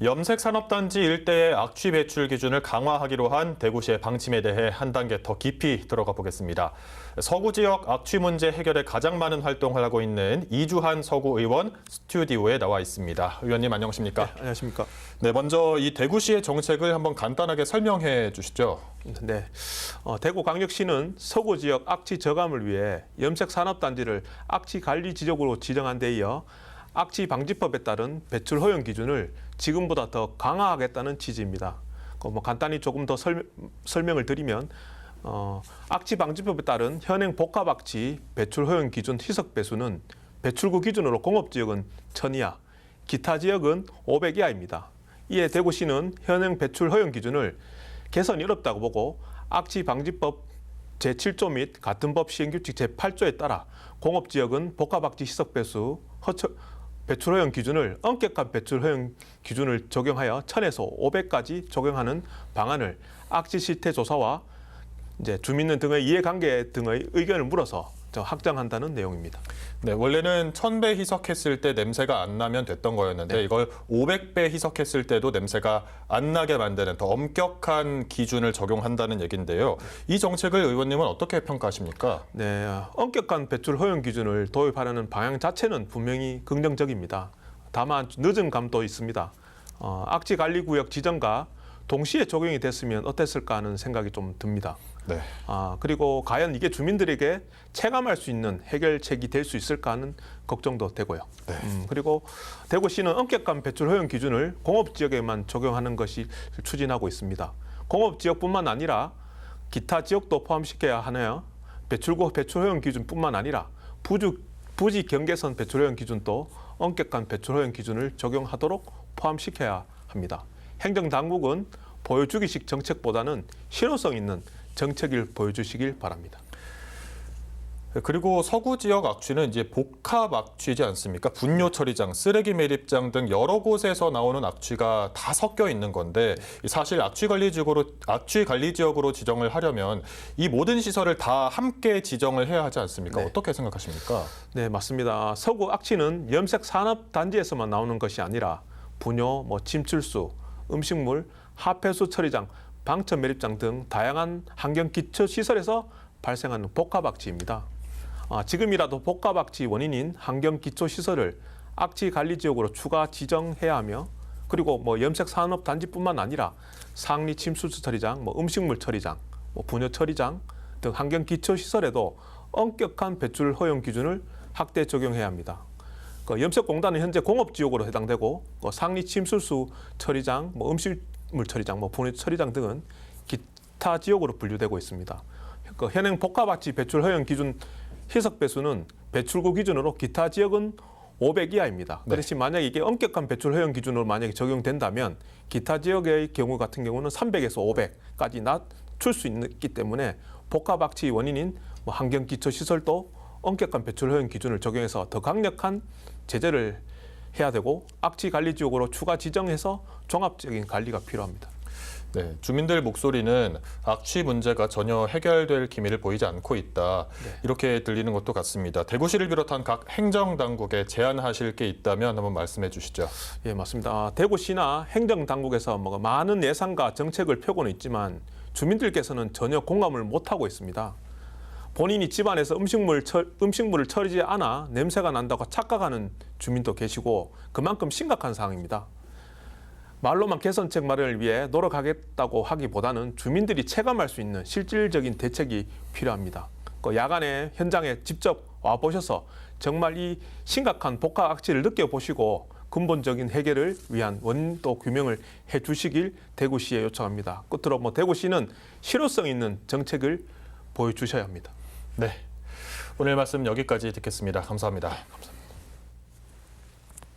염색산업단지 일대의 악취 배출 기준을 강화하기로 한 대구시의 방침에 대해 한 단계 더 깊이 들어가 보겠습니다. 서구 지역 악취 문제 해결에 가장 많은 활동을 하고 있는 이주한 서구 의원 스튜디오에 나와 있습니다. 의원님 안녕하십니까? 안녕하십니까. 네, 먼저 이 대구시의 정책을 한번 간단하게 설명해 주시죠. 네, 어, 대구광역시는 서구 지역 악취 저감을 위해 염색 산업단지를 악취 관리 지역으로 지정한 데 이어 악취 방지법에 따른 배출 허용 기준을 지금보다 더 강화하겠다는 취지입니다. 그뭐 간단히 조금 더 설, 설명을 드리면 어, 악취 방지법에 따른 현행 복합 악취 배출 허용 기준 희석 배수는 배출구 기준으로 공업 지역은 1000이하, 기타 지역은 500 이하입니다. 이에 대구시는 현행 배출 허용 기준을 개선이 어렵다고 보고 악취 방지법 제7조 및 같은 법 시행규칙 제8조에 따라 공업 지역은 복합 악취 희석 배수 허처 배출 허용 기준을 엄격한 배출 허용 기준을 적용하여 1000에서 500까지 적용하는 방안을 악취 실태 조사와 이제 주민 등의 이해관계 등의 의견을 물어서 저 확정한다는 내용입니다. 네, 원래는 1000배 희석했을 때 냄새가 안 나면 됐던 거였는데 이걸 500배 희석했을 때도 냄새가 안 나게 만드는 더 엄격한 기준을 적용한다는 얘긴데요. 이 정책을 의원님은 어떻게 평가하십니까? 네, 엄격한 배출 허용 기준을 도입하려는 방향 자체는 분명히 긍정적입니다. 다만 늦은 감도 있습니다. 어, 악취 관리 구역 지정과 동시에 적용이 됐으면 어땠을까 하는 생각이 좀 듭니다. 네. 아, 그리고 과연 이게 주민들에게 체감할 수 있는 해결책이 될 수 있을까 하는 걱정도 되고요. 음, 그리고 대구시는 엄격한 배출 허용 기준을 공업 지역에만 적용하는 것이 추진하고 있습니다. 공업 지역뿐만 아니라 기타 지역도 포함시켜야 하나요? 배출구 배출 허용 기준뿐만 아니라 부주 부지 경계선 배출 허용 기준도 엄격한 배출 허용 기준을 적용하도록 포함시켜야 합니다. 행정 당국은 보여주기식 정책보다는 실효성 있는 정책을 보여주시길 바랍니다. 그리고 서구 지역 악취는 이제 복합 악취지 않습니까? 분뇨 처리장, 쓰레기 매립장 등 여러 곳에서 나오는 악취가 다 섞여 있는 건데 사실 악취 관리 지역으로 악취 관리 지역으로 지정을 하려면 이 모든 시설을 다 함께 지정을 해야 하지 않습니까? 네. 어떻게 생각하십니까? 네, 맞습니다. 서구 악취는 염색 산업 단지에서만 나오는 것이 아니라 분뇨, 뭐 침출수, 음식물, 하폐수 처리장, 방천 매립장 등 다양한 환경 기초 시설에서 발생하는 복합 악취입니다. 아, 지금이라도 복합 악취 원인인 환경 기초 시설을 악취 관리 지역으로 추가 지정해야 하며 그리고 뭐 염색 산업 단지뿐만 아니라 상리 침수수 처리장, 뭐 음식물 처리장, 뭐 분뇨 처리장 등 환경 기초 시설에도 엄격한 배출 허용 기준을 확대 적용해야 합니다. 그 염색공단은 현재 공업 지역으로 해당되고 그 상리 침수수 처리장, 뭐 음식물 처리장, 뭐 분해 처리장 등은 기타 지역으로 분류되고 있습니다. 그 현행 복합악취 배출 허용 기준 희석 배수는 배출구 기준으로 기타 지역은 500 이하입니다. 네. 그렇지 만약 이게 엄격한 배출 허용 기준으로 만약에 적용된다면 기타 지역의 경우 같은 경우는 300에서 500까지 낮출 수 있기 때문에 복합 악취 원인인 뭐 환경 기초 시설도 엄격한 배출 허용 기준을 적용해서 더 강력한 제재를 해야 되고 악취 관리 지역으로 추가 지정해서 종합적인 관리가 필요합니다. 네, 주민들 목소리는 악취 문제가 전혀 해결될 기미를 보이지 않고 있다. 이렇게 들리는 것도 같습니다. 대구시를 비롯한 각 행정 당국에 제안하실 게 있다면 한번 말씀해 주시죠. 예, 맞습니다. 아, 대구시나 행정 당국에서 뭐 많은 예산과 정책을 펴고는 있지만 주민들께서는 전혀 공감을 못 하고 있습니다. 본인이 집안에서 음식물 처, 음식물을 처리지 않아 냄새가 난다고 착각하는 주민도 계시고 그만큼 심각한 상황입니다. 말로만 개선책 마련을 위해 노력하겠다고 하기보다는 주민들이 체감할 수 있는 실질적인 대책이 필요합니다. 그 야간에 현장에 직접 와 보셔서 정말 이 심각한 복합 악취를 느껴보시고 근본적인 해결을 위한 원인도 규명을 해 주시길 대구시에 요청합니다. 끝으로 뭐 대구시는 실효성 있는 정책을 보여주셔야 합니다. 네. 오늘 말씀 여기까지 듣겠습니다. 감사합니다. 감사합니다.